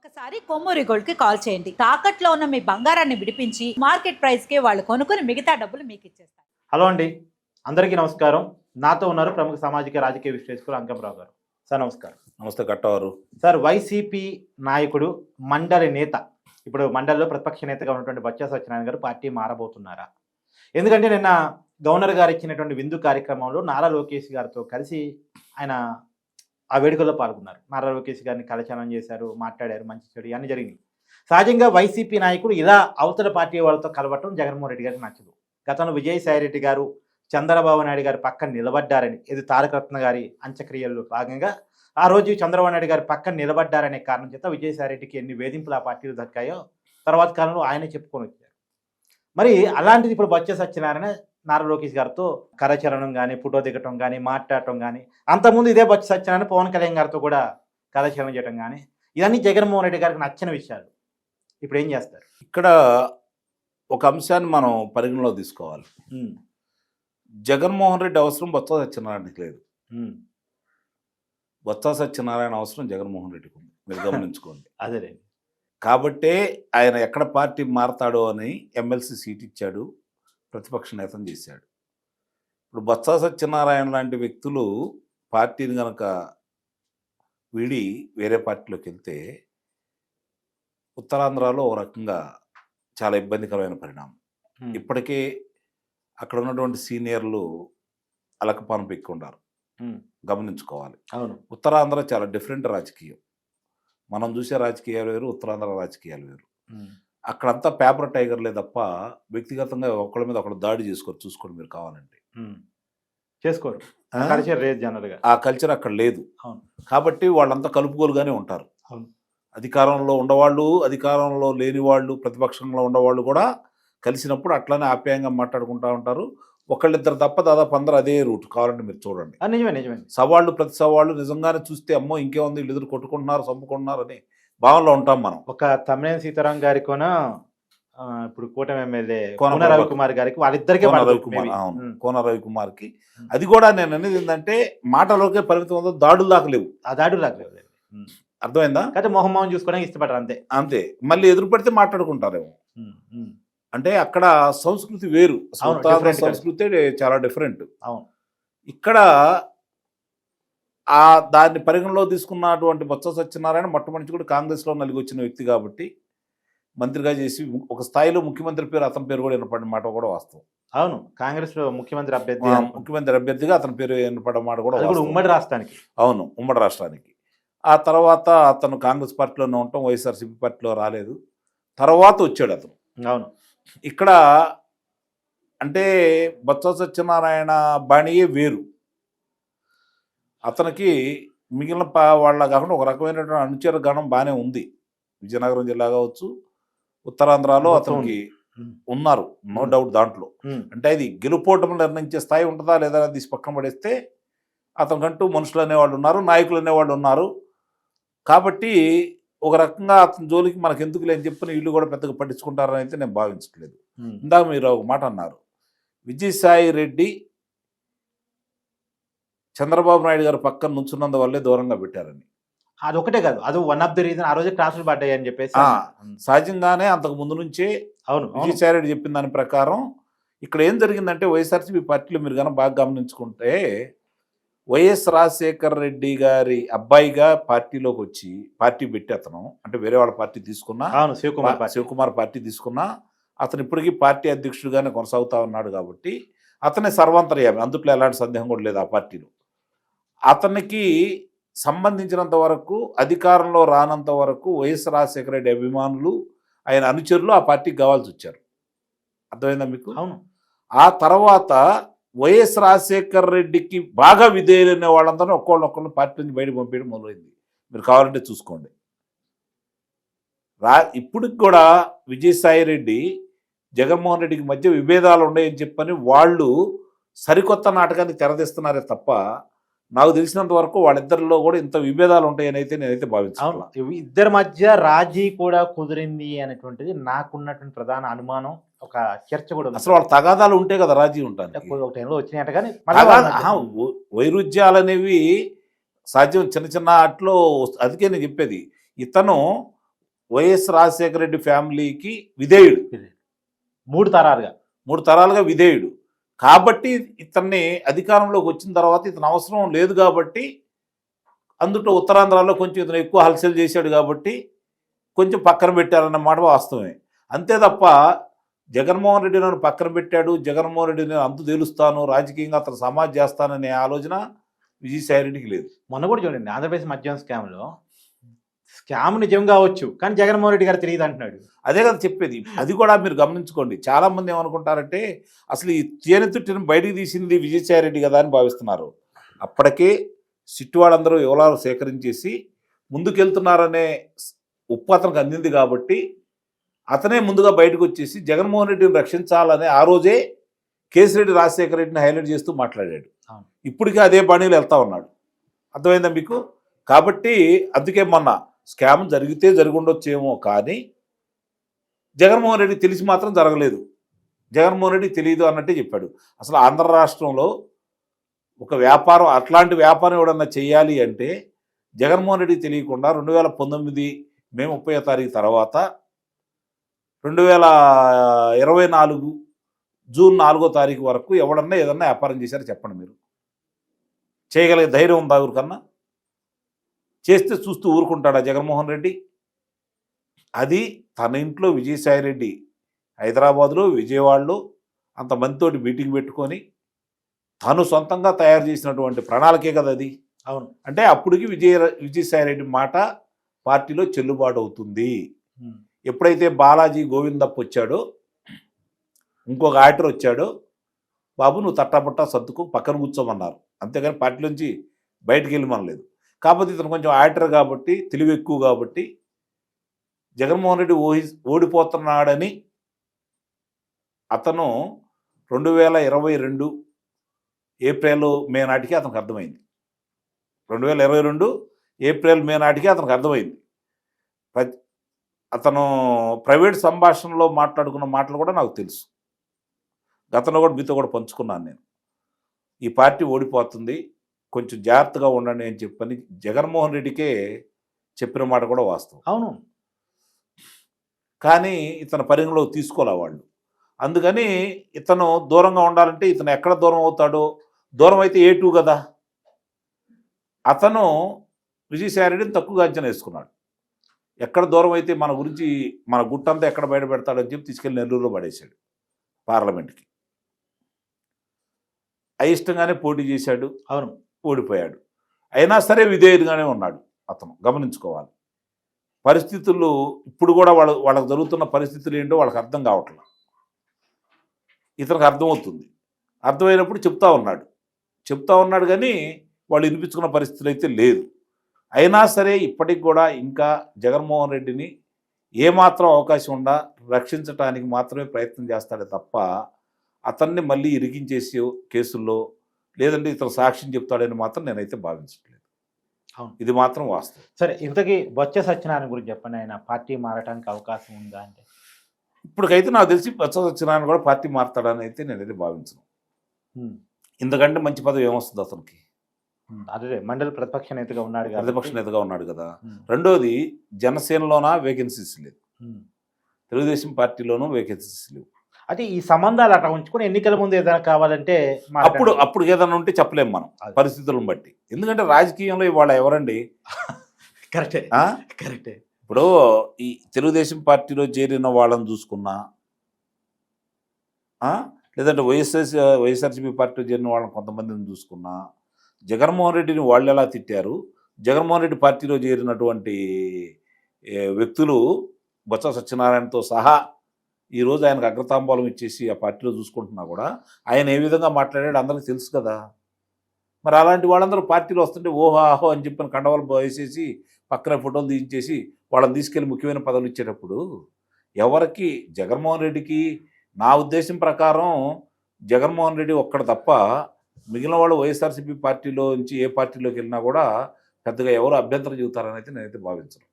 ఒక్కసారి కొమ్మూరి గోల్డ్కి కాల్ చేయండి. తాకట్లో ఉన్న మీ బంగారాన్ని విడిపించి మార్కెట్ ప్రైస్కి వాళ్ళు కొనుక్కుని మిగతా డబ్బులు మీకు ఇచ్చేస్తారు. హలో అండి. అందరికీ నమస్కారం. నాతో ఉన్నారు ప్రముఖ సామాజిక రాజకీయ విశ్లేషకులు అంకంరావు గారు. సార్ నమస్కారం. నమస్తే కట్టవారు. సార్ వైసీపీ నాయకుడు మండలి నేత. ఇప్పుడు మండలిలో ప్రతిపక్ష నేతగా ఉన్నటువంటి బొత్స సత్యనారాయణ గారు పార్టీ మారబోతున్నారా? ఎందుకంటే నిన్న గవర్నర్ గారు ఇచ్చినటువంటి విందు కార్యక్రమంలో నారా లోకేష్ గారితో కలిసి ఆయన ఆ వేడుకల్లో పాల్గొన్నారు. నారా లోకేష్ గారిని కలచనం చేశారు మాట్లాడారు మంచి చెడు అన్నీ జరిగింది సహజంగా వైసీపీ నాయకుడు ఇలా అవతల పార్టీ వాళ్ళతో కలవటం జగన్మోహన్ రెడ్డి గారికి నచ్చదు. గతంలో విజయసాయి రెడ్డి గారు చంద్రబాబు నాయుడు గారి పక్కన నిలబడ్డారని ఇది తారకరత్న గారి అంత్యక్రియల్లో భాగంగా ఆ రోజు చంద్రబాబు నాయుడు గారి పక్కన నిలబడ్డారనే కారణం చేత విజయసాయి రెడ్డికి ఎన్ని వేధింపులు ఆ పార్టీలు దక్కాయో తర్వాత కాలంలో ఆయనే చెప్పుకొని వచ్చారు. మరి అలాంటిది ఇప్పుడు బొత్స సత్యనారాయణ నారా లోకేష్ గారితో కరచరణం కానీ ఫోటో దిగటం కానీ మాట్లాడటం కానీ అంతకుముందు ఇదే బొత్స సత్యనారాయణ పవన్ కళ్యాణ్ గారితో కూడా కరచరణం చేయడం కానీ ఇవన్నీ జగన్మోహన్ రెడ్డి గారికి నచ్చిన విషయాలు. ఇప్పుడు ఏం చేస్తారు? ఇక్కడ ఒక అంశాన్ని మనం పరిగణలో తీసుకోవాలి. జగన్మోహన్ రెడ్డి అవసరం బొత్స సత్యనారాయణకి లేదు. బొత్స సత్యనారాయణ అవసరం జగన్మోహన్ రెడ్డికి ఉంది. మీరు గమనించుకోండి. అదేలే కాబట్టే ఆయన ఎక్కడ పార్టీ మారతాడో అని ఎమ్మెల్సీ సీట్ ఇచ్చాడు. ప్రతిపక్ష నేతను చేశాడు. ఇప్పుడు బొత్స సత్యనారాయణ లాంటి వ్యక్తులు పార్టీని కనుక వీడి వేరే పార్టీలోకి వెళ్తే ఉత్తరాంధ్రలో ఓ రకంగా చాలా ఇబ్బందికరమైన పరిణామం. ఇప్పటికే అక్కడ ఉన్నటువంటి సీనియర్లు అలకపానం ఉమ్, గమనించుకోవాలి. అవును. ఉత్తరాంధ్ర చాలా డిఫరెంట్ రాజకీయం. మనం చూసే రాజకీయాలు వేరు ఉత్తరాంధ్ర రాజకీయాలు వేరు. అక్కడంతా పేపర్ టైగర్లే తప్ప వ్యక్తిగతంగా ఒకళ్ళ మీద ఒకళ్ళు దాడి చేసుకోరు. చూసుకోండి మీరు కావాలంటే. చేసుకోరు? కల్చర్ లేదు జనరల్గా. ఆ కల్చర్ అక్కడ లేదు. అవును. కాబట్టి వాళ్ళంతా కలుపుకోలుగానే ఉంటారు. అవును. అధికారంలో ఉండవాళ్ళు అధికారంలో లేని వాళ్ళు ప్రతిపక్షంలో ఉండవాళ్ళు కూడా కలిసినప్పుడు అట్లానే ఆప్యాయంగా మాట్లాడుకుంటూ ఉంటారు. ఒకళ్ళిద్దరు తప్ప దాదాపు అందరూ అదే రూట్ కావాలంటే మీరు చూడండి. నిజమే నిజమే. సవాళ్ళు ప్రతి సవాళ్ళు నిజంగానే చూస్తే అమ్మో ఇంకేముంది? వీళ్ళు ఎదురు కొట్టుకుంటున్నారు చంపుకుంటున్నారు అని భావనలో ఉంటాం మనం. ఒక తమ్మినేని సీతారాం గారి కొన ఇప్పుడు కూటమి ఎమ్మెల్యే కోన రవికుమార్ గారికి వాళ్ళిద్దరికే కోన రవికుమార్. అవును. ఉమ్. కోన రవికుమార్కి అది కూడా నేను అనేది ఏంటంటే మాటలోకే పరిమితం ఉందో దాడులు దాకా లేవు. ఆ దాడు రాగలేదు అర్థమైందా? కాకపోతే మొహం మొహం చూసుకోవడానికి ఇష్టపడరు అంతే. అంతే. మళ్ళీ ఎదురు పడితే మాట్లాడుకుంటారేమో. అంటే అక్కడ సంస్కృతి వేరు. సంస్కృతి చాలా డిఫరెంట్ అవును. ఇక్కడ ఆ దాన్ని పరిగణలో తీసుకున్నటువంటి బొత్స సత్యనారాయణ మొట్టమొదటి కూడా కాంగ్రెస్లో నలిగి వచ్చిన వ్యక్తి కాబట్టి మంత్రిగా చేసి ఒక స్థాయిలో ముఖ్యమంత్రి పేరు అతని పేరు కూడా వినపడిన మాట కూడా వాస్తవం. అవును కాంగ్రెస్ ముఖ్యమంత్రి అభ్యర్థి. ముఖ్యమంత్రి అభ్యర్థిగా అతని పేరు వినపడిన మాట కూడా. ఉమ్మడి రాష్ట్రానికి. అవును ఉమ్మడి రాష్ట్రానికి. ఆ తర్వాత అతను కాంగ్రెస్ పార్టీలోనే ఉండటం వైఎస్ఆర్సీపీ పార్టీలో రాలేదు. తర్వాత వచ్చాడు అతను. అవును. ఇక్కడ అంటే బొత్స సత్యనారాయణ బాణియే వేరు. అతనికి మిగిలిన పా- వాళ్ళ కాకుండా ఒక రకమైనటువంటి అనుచర గణం బాగానే ఉంది. విజయనగరం జిల్లా కావచ్చు ఉత్తరాంధ్రలో అతనికి. ఉన్నారు నో. డౌట్ దాంట్లో. అంటే అది గెలుపోటములు నిర్ణయించే స్థాయి ఉంటుందా లేదా తీసి పక్కన పడేస్తే అతనికంటూ మనుషులు అనేవాళ్ళు ఉన్నారు నాయకులు అనేవాళ్ళు ఉన్నారు. కాబట్టి ఒక రకంగా అతని జోలికి మనకు ఎందుకు లేని చెప్పిన వీళ్ళు కూడా పెద్దగా పట్టించుకుంటారని అయితే నేను భావించట్లేదు. ఇందాక మీరు ఒక మాట అన్నారు. విజయసాయి రెడ్డి చంద్రబాబు నాయుడు గారు పక్కన నుంచున్నందు వల్లే దూరంగా పెట్టారని. అది ఒకటే కాదు. అది వన్ ఆఫ్ ది రీజన్ ఆ రోజే క్లాసులు పడ్డాయి అని చెప్పేసి. సహజంగానే అంతకు ముందు నుంచే అవును. విజయసాయి రెడ్డి చెప్పిన దాని ప్రకారం ఇక్కడ ఏం జరిగిందంటే వైఎస్ఆర్సీపీ పార్టీలో మీరు కనుక బాగా గమనించుకుంటే వైఎస్ రాజశేఖర్ రెడ్డి గారి అబ్బాయిగా పార్టీలోకి వచ్చి పార్టీ పెట్టి అతను అంటే వేరే వాళ్ళ పార్టీ తీసుకున్నా అవును శివకుమార్. శివకుమార్ పార్టీ తీసుకున్నా అతను ఇప్పటికీ పార్టీ అధ్యక్షుడిగానే కొనసాగుతా ఉన్నాడు కాబట్టి అతనే సర్వాంతర్యామి. అందుట్లో ఎలాంటి సందేహం కూడా లేదు ఆ పార్టీలో. అతనికి సంబంధించినంత వరకు అధికారంలో రానంత వరకు వైఎస్ రాజశేఖర రెడ్డి అభిమానులు ఆయన అనుచరులు ఆ పార్టీకి కావాల్సి వచ్చారు అర్థమైందా మీకు? అవును. ఆ తర్వాత వైఎస్ రాజశేఖర్ రెడ్డికి బాగా విధేయులైన వాళ్ళందరూ ఒక్కొళ్ళు ఒక్కళ్ళు పార్టీ నుంచి బయట పంపించడం మొదలైంది. మీరు కావాలంటే చూసుకోండి. రా ఇప్పటికి కూడా విజయసాయి రెడ్డి జగన్మోహన్ రెడ్డికి మధ్య విభేదాలు ఉన్నాయని చెప్పని వాళ్ళు సరికొత్త నాటకాన్ని తెరదీస్తున్నారే తప్ప నాకు తెలిసినంత వరకు వాళ్ళిద్దరిలో కూడా ఇంత విభేదాలు ఉంటాయని అయితే నేనైతే భావించాను ఇద్దరి మధ్య రాజీ కూడా కుదిరింది అనేటువంటిది నాకున్నటువంటి ప్రధాన అనుమానం ఒక చర్చ కూడా. అసలు వాళ్ళ తగాదాలు ఉంటే కదా రాజీ ఉంటాను ఒక టైంలో వచ్చినాయట కానీ వైరుధ్యాలు అనేవి సాధ్యం చిన్న చిన్న అట్లో అందుకే నేను చెప్పేది. ఇతను వైఎస్ రాజశేఖర రెడ్డి ఫ్యామిలీకి విధేయుడు. మూడు తరాలుగా. మూడు తరాలుగా విధేయుడు. కాబట్టి ఇతన్ని అధికారంలోకి వచ్చిన తర్వాత ఇతను అవసరం లేదు కాబట్టి అందులో ఉత్తరాంధ్రలో కొంచెం ఇతను ఎక్కువ హల్చల్ చేశాడు కాబట్టి కొంచెం పక్కన పెట్టారన్న మాట వాస్తవమే. అంతే తప్ప జగన్మోహన్ రెడ్డి నన్ను పక్కన పెట్టాడు జగన్మోహన్ రెడ్డి నేను అంతు తేలుస్తాను రాజకీయంగా అతను సమాజ్ చేస్తాననే ఆలోచన విజయసాయి రెడ్డికి లేదు. మొన్న కూడా చూడండి ఆంధ్రప్రదేశ్ మద్యం స్కామ్లో స్కామ్ నిజం కావచ్చు కానీ జగన్మోహన్ రెడ్డి గారు తెలియదు అంటున్నాడు. అదే కదా చెప్పేది. అది కూడా మీరు గమనించుకోండి. చాలా మంది ఏమనుకుంటారంటే అసలు ఈ తేనె తుట్టిని బయటికి తీసింది విజయసాయి రెడ్డి కదా అని భావిస్తున్నారు. అప్పటికే సిట్టు వాళ్ళందరూ వివరాలు సేకరించేసి ముందుకెళ్తున్నారనే ఉప్పు అతనికి అందింది కాబట్టి అతనే ముందుగా బయటకు వచ్చేసి జగన్మోహన్ రెడ్డిని రక్షించాలనే ఆ రోజే కేసిరెడ్డి రాజశేఖర రెడ్డిని హైలైట్ చేస్తూ మాట్లాడాడు. ఇప్పటికీ అదే బాణీలు వెళ్తా ఉన్నాడు. అర్థమైందా మీకు? కాబట్టి అందుకే మొన్న స్కామ్ జరిగితే జరిగి ఉండొచ్చేమో కానీ జగన్మోహన్ రెడ్డి తెలిసి మాత్రం జరగలేదు. జగన్మోహన్ రెడ్డి తెలియదు అన్నట్టే చెప్పాడు. అసలు ఆంధ్ర రాష్ట్రంలో ఒక వ్యాపారం అట్లాంటి వ్యాపారం ఎవడన్నా చేయాలి అంటే జగన్మోహన్ రెడ్డి తెలియకుండా రెండు వేల పంతొమ్మిది మే ముప్పై తారీఖు తర్వాత రెండు వేల ఇరవై నాలుగు జూన్ నాలుగో తారీఖు వరకు ఎవడన్నా ఏదన్నా వ్యాపారం చేశారో చెప్పండి మీరు. చేయగలిగే ధైర్యం ఉందా ఎవరికన్నా? చేస్తే చూస్తూ ఊరుకుంటాడా జగన్మోహన్ రెడ్డి? అది తన ఇంట్లో విజయసాయి రెడ్డి హైదరాబాద్లో విజయవాడలో అంతమందితోటి మీటింగ్ పెట్టుకొని తను సొంతంగా తయారు చేసినటువంటి ప్రణాళికే కదా అది. అవును. అంటే అప్పటికి విజయ విజయసాయి రెడ్డి మాట పార్టీలో చెల్లుబాటు అవుతుంది ఎప్పుడైతే బాలాజీ గోవిందప్ప వచ్చాడో ఇంకొక ఆర్డర్ వచ్చాడో బాబు నువ్వు తట్టాపట్టా సర్దుకు పక్కన కూర్చోమన్నారు. అంతేగాని పార్టీలోంచి బయటికి వెళ్ళమనలేదు. కాకపోతే ఇతను కొంచెం యాక్టర్ కాబట్టి తెలివి ఎక్కువ కాబట్టి జగన్మోహన్ రెడ్డి ఓహి ఓడిపోతున్నాడని అతను రెండు వేల ఇరవై రెండు ఏప్రిల్ మే నాటికి అతనికి అర్థమైంది. రెండు వేల ఇరవై రెండు ఏప్రిల్ మే నాటికి అతనికి అర్థమైంది. ప్ర- అతను ప్రైవేట్ సంభాషణలో మాట్లాడుకున్న మాటలు కూడా నాకు తెలుసు. గతంలో కూడా మీతో కూడా పంచుకున్నాను నేను. ఈ పార్టీ ఓడిపోతుంది. కొంచెం జాగ్రత్తగా ఉండండి అని చెప్పని జగన్మోహన్ రెడ్డికే చెప్పిన మాట కూడా వాస్తవం. అవును. కానీ ఇతను పరిగణలో తీసుకోలే వాళ్ళు. అందుకని ఇతను దూరంగా ఉండాలంటే ఇతను ఎక్కడ దూరం అవుతాడో? దూరం అయితే ఏ టూ కదా? అతను విజయసాయిరెడ్డిని తక్కువగా అంచనా వేసుకున్నాడు. ఎక్కడ దూరం అయితే మన గురించి మన గుట్టంతా ఎక్కడ బయట పెడతాడని చెప్పి తీసుకెళ్ళి నెల్లూరులో పడేశాడు పార్లమెంట్కి. అయిష్టంగానే పోటీ చేశాడు. అవును. ఓడిపోయాడు అయినా సరే విధేయుడిగానే ఉన్నాడు అతను. గమనించుకోవాలి. పరిస్థితులు ఇప్పుడు కూడా వాళ్ళ వాళ్ళకి జరుగుతున్న పరిస్థితులు ఏంటో వాళ్ళకి అర్థం కావట్లేదు ఇతనికి అర్థమవుతుంది. అర్థమైనప్పుడు చెప్తా ఉన్నాడు. చెప్తా ఉన్నాడు కానీ వాళ్ళు వినిపించుకున్న పరిస్థితులు అయితే లేదు. అయినా సరే ఇప్పటికి కూడా ఇంకా జగన్మోహన్ రెడ్డిని ఏమాత్రం అవకాశం ఉండా రక్షించటానికి మాత్రమే ప్రయత్నం చేస్తాడే తప్ప అతన్ని మళ్ళీ ఇరిగించేసి కేసుల్లో లేదంటే ఇతను సాక్ష్యం చెప్తాడని మాత్రం నేనైతే భావించట్లేదు. అవును. ఇది మాత్రం వాస్తవం. సరే ఇంతకీ బొత్స సత్యనారాయణ గురించి చెప్పండి. ఆయన పార్టీ మారటానికి అవకాశం ఉందా అంటే? ఇప్పటికైతే నాకు తెలిసి బొత్స సత్యనారాయణ కూడా పార్టీ మారుతాడని అయితే నేనైతే భావించను. ఇంతకంటే మంచి పదవి ఏమొస్తుంది అతనికి? అదే మండలి ప్రతిపక్ష నేతగా ఉన్నాడు. ప్రతిపక్ష నేతగా ఉన్నాడు కదా. రెండోది జనసేనలోన వేకెన్సీస్ లేదు. తెలుగుదేశం పార్టీలోనూ వేకెన్సీస్ లేవు. అయితే ఈ సంబంధాలు అట్లా ఉంచుకొని ఎన్నికల ముందు ఏదైనా కావాలంటే. అప్పుడు అప్పుడు ఏదైనా ఉంటే చెప్పలేం మనం అది. పరిస్థితులను బట్టి ఎందుకంటే రాజకీయంలో ఇవాళ ఎవరండి కరెక్టే ఆ? కరెక్టే ఇప్పుడు ఈ తెలుగుదేశం పార్టీలో చేరిన వాళ్ళని చూసుకున్నా ఆ? లేదంటే వైఎస్ఆర్ వైఎస్ఆర్సీపీ పార్టీలో చేరిన వాళ్ళని కొంతమందిని చూసుకున్నా జగన్మోహన్ రెడ్డిని వాళ్ళు ఎలా తిట్టారు జగన్మోహన్ రెడ్డి పార్టీలో చేరినటువంటి వ్యక్తులు బొత్స సత్యనారాయణతో సహా ఈరోజు ఆయనకు అగ్రతాంబూలం ఇచ్చేసి ఆ పార్టీలో చూసుకుంటున్నా కూడా ఆయన ఏ విధంగా మాట్లాడాడు అందరికీ తెలుసు కదా. మరి అలాంటి వాళ్ళందరూ పార్టీలో వస్తుంటే ఓహో ఆహో అని చెప్పిన కండవాలు వేసేసి పక్కన ఫోటోలు తీయించేసి వాళ్ళని తీసుకెళ్ళి ముఖ్యమైన పదవులు ఇచ్చేటప్పుడు ఎవరికి? జగన్మోహన్ రెడ్డికి నా ఉద్దేశం ప్రకారం జగన్మోహన్ రెడ్డి ఒక్కడ తప్ప మిగిలిన వాళ్ళు వైఎస్ఆర్సీపీ పార్టీలో నుంచి ఏ పార్టీలోకి వెళ్ళినా కూడా పెద్దగా ఎవరు అభ్యంతరం చెబుతారని అయితే నేనైతే భావించను.